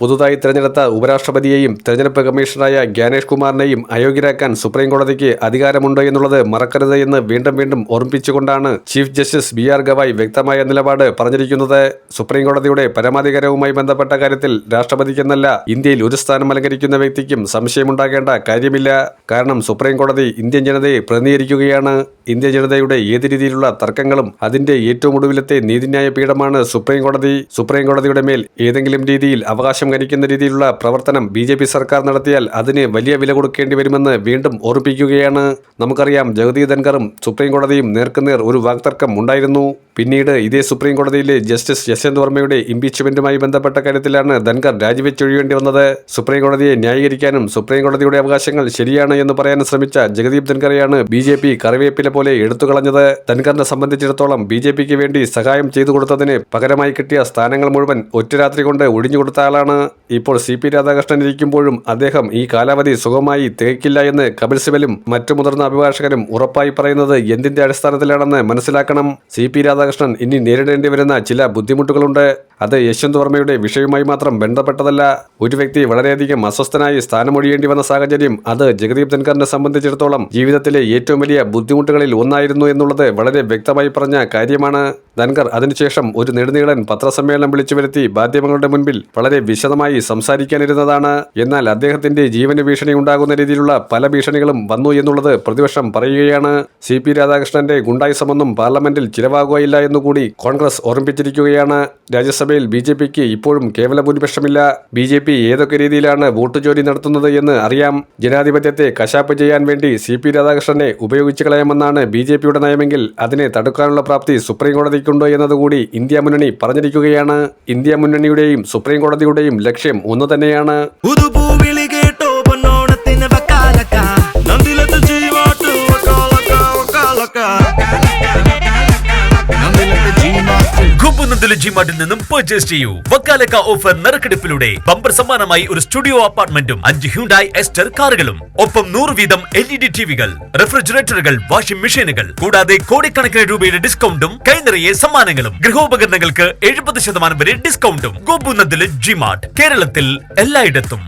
പുതുതായി തെരഞ്ഞെടുത്ത ഉപരാഷ്ട്രപതിയെയും തെരഞ്ഞെടുപ്പ് കമ്മീഷണറായ ജ്ഞാനേഷ് കുമാറിനെയും അയോഗ്യരാക്കാൻ സുപ്രീംകോടതിക്ക് അധികാരമുണ്ട് എന്നുള്ളത് മറക്കരുത് എന്ന് വീണ്ടും വീണ്ടും ഓർമ്മിപ്പിച്ചുകൊണ്ടാണ് chief justice B R Gavai വ്യക്തമായ നിലപാട് പറഞ്ഞിരിക്കുന്നത്. സുപ്രീംകോടതിയുടെ പരമാധികാരവുമായി ബന്ധപ്പെട്ട കാര്യത്തിൽ രാഷ്ട്രപതിക്കെന്നല്ല ഇന്ത്യയിൽ ഒരു സ്ഥാനം അലങ്കരിക്കുന്ന വ്യക്തിക്കും സംശയമുണ്ടാകേണ്ട കാര്യമില്ല. കാരണം സുപ്രീംകോടതി ഇന്ത്യൻ ജനതയെ പ്രതിനിധീകരിക്കുകയാണ്. ഇന്ത്യൻ ജനതയുടെ ഏത് രീതിയിലുള്ള തർക്കങ്ങളും അതിന്റെ ഏറ്റവും ഒടുവിലത്തെ നീതിന്യായ പീഠമാണ് സുപ്രീം കോടതി. സുപ്രീം കോടതിയുടെ മേൽ ഏതെങ്കിലും രീതിയിൽ അവകാശം ഗണിക്കുന്ന രീതിയിലുള്ള പ്രവർത്തനം ബി ജെ പി സർക്കാർ നടത്തിയാൽ അതിന് വലിയ വില കൊടുക്കേണ്ടി വരുമെന്ന് വീണ്ടും ഓർപ്പിക്കുകയാണ് നമുക്കറിയാം ജഗതി ധൻഖറും സുപ്രീം കോടതിയും നേർക്കുനേർ ഒരു വാക്തർക്കം ഉണ്ടായിരുന്നു. പിന്നീട് ഇതേ സുപ്രീം കോടതിയിലെ ജസ്റ്റിസ് യശ്വന്ത് വർമ്മയുടെ ഇംപീച്ച്മെന്റുമായി ബന്ധപ്പെട്ട കാര്യത്തിലാണ് ധൻഖർ രാജിവെച്ചൊഴിയേണ്ടി വന്നത്. സുപ്രീം കോടതിയെ ന്യായീകരിക്കാനും സുപ്രീം കോടതിയുടെ അവകാശങ്ങൾ ശരിയാണ് എന്ന് പറയാൻ ശ്രമിച്ച ജഗദീപ് ധൻഖറെയാണ് ബി ജെ പി കറിവേപ്പില പോലെ എടുത്തുകളഞ്ഞത് ധൻഖറിനെ സംബന്ധിച്ചിടത്തോളം ബി ജെ പിക്ക് വേണ്ടി സഹായം ചെയ്തു കൊടുത്തതിന് പകരമായി കിട്ടിയ സ്ഥാനങ്ങൾ മുഴുവൻ ഒറ്റ രാത്രി കൊണ്ട് ഒഴിഞ്ഞു കൊടുത്ത ആളാണ്. ഇപ്പോൾ സി പി രാധാകൃഷ്ണൻ ഇരിക്കുമ്പോഴും അദ്ദേഹം ഈ കാലാവധി സുഖമായി തികയ്ക്കില്ല എന്ന് കപിൽ സിബലും മറ്റു മുതിർന്ന അഭിഭാഷകരും ഉറപ്പായി പറയുന്നത് എന്തിന്റെ അടിസ്ഥാനത്തിലാണെന്ന് മനസ്സിലാക്കണം. സി പി രാധാകൃഷ്ണൻ ഇനി നേരിടേണ്ടി വരുന്ന ചില ബുദ്ധിമുട്ടുകളുണ്ട്. അത് യശ്വന്ത് വർമ്മയുടെ വിഷയവുമായി മാത്രം ബന്ധപ്പെട്ടതല്ല. ഒരു വ്യക്തി വളരെയധികം അസ്വസ്ഥനായി സ്ഥാനമൊഴിയേണ്ടി വന്ന സാഹചര്യം അത് ജഗദീപ് ധൻഖറിനെ സംബന്ധിച്ചിടത്തോളം ജീവിതത്തിലെ ഏറ്റവും വലിയ ബുദ്ധിമുട്ടുകളിൽ ഒന്നായിരുന്നു എന്നുള്ളത് വളരെ വ്യക്തമായി പറഞ്ഞ കാര്യമാണ്. ധൻഖർ അതിനുശേഷം ഒരു നെടുനീളൻ പത്രസമ്മേളനം വിളിച്ചു വരുത്തി മാധ്യമങ്ങളുടെ മുൻപിൽ വളരെ വിശദമായി സംസാരിക്കാനിരുന്നതാണ്. എന്നാൽ അദ്ദേഹത്തിന്റെ ജീവന് ഭീഷണി ഉണ്ടാകുന്ന രീതിയിലുള്ള പല ഭീഷണികളും വന്നു എന്നുള്ളത് പ്രതിപക്ഷം പറയുകയാണ്. സി പി രാധാകൃഷ്ണന്റെ ഗുണ്ടായുസമൊന്നും പാർലമെന്റിൽ ചിലവാകുകയില്ല എന്നുകൂടി കോൺഗ്രസ് ഓർമ്മിപ്പിച്ചിരിക്കുകയാണ്. രാജ്യസഭയിൽ ബി ജെ പിക്ക് ഇപ്പോഴും കേവല ഭൂരിപക്ഷമില്ല. ബി ജെ പി ഏതൊക്കെ രീതിയിലാണ് വോട്ട് ജോലി നടത്തുന്നത് എന്ന് അറിയാം. ജനാധിപത്യത്തെ കശാപ്പ് ചെയ്യാൻ വേണ്ടി സി പി രാധാകൃഷ്ണനെ ഉപയോഗിച്ചു കളയാമെന്നാണ് ബി ജെ പിയുടെ നയമെങ്കിൽ അതിനെ തടുക്കാനുള്ള പ്രാപ്തി സുപ്രീം കോടതിക്കുണ്ടോ എന്നതുകൂടി ഇന്ത്യ മുന്നണി പറഞ്ഞിരിക്കുകയാണ്. ഇന്ത്യ മുന്നണിയുടെയും സുപ്രീം കോടതിയുടെയും ലക്ഷ്യം ഒന്ന് തന്നെയാണ്. കേട്ടോ ജിമാർട്ടിൽ നിന്നും പർച്ചേസ് ചെയ്യൂ. വക്കാലക്ക ഓഫർ നറുക്കെടുപ്പിലൂടെ ബമ്പർ സമ്മാനമായി ഒരു സ്റ്റുഡിയോ അപ്പാർട്ട്മെന്റും അഞ്ച് ഹ്യൂണ്ടായി എസ്റ്റർ കാറുകളും. ഒപ്പം നൂറ് വീതം എൽ ഇ ഡി ടിവികൾ റെഫ്രിജറേറ്ററുകൾ വാഷിംഗ് മെഷീനുകൾ കൂടാതെ കോടിക്കണക്കിന് രൂപയുടെ ഡിസ്കൗണ്ടും കൈനിറയെ സമ്മാനങ്ങളും. ഗൃഹോപകരണങ്ങൾക്ക് എഴുപത് ശതമാനം വരെ ഡിസ്കൗണ്ടും കോപ്പുന്നതിൽ ജിമാർട്ട് കേരളത്തിൽ എല്ലായിടത്തും.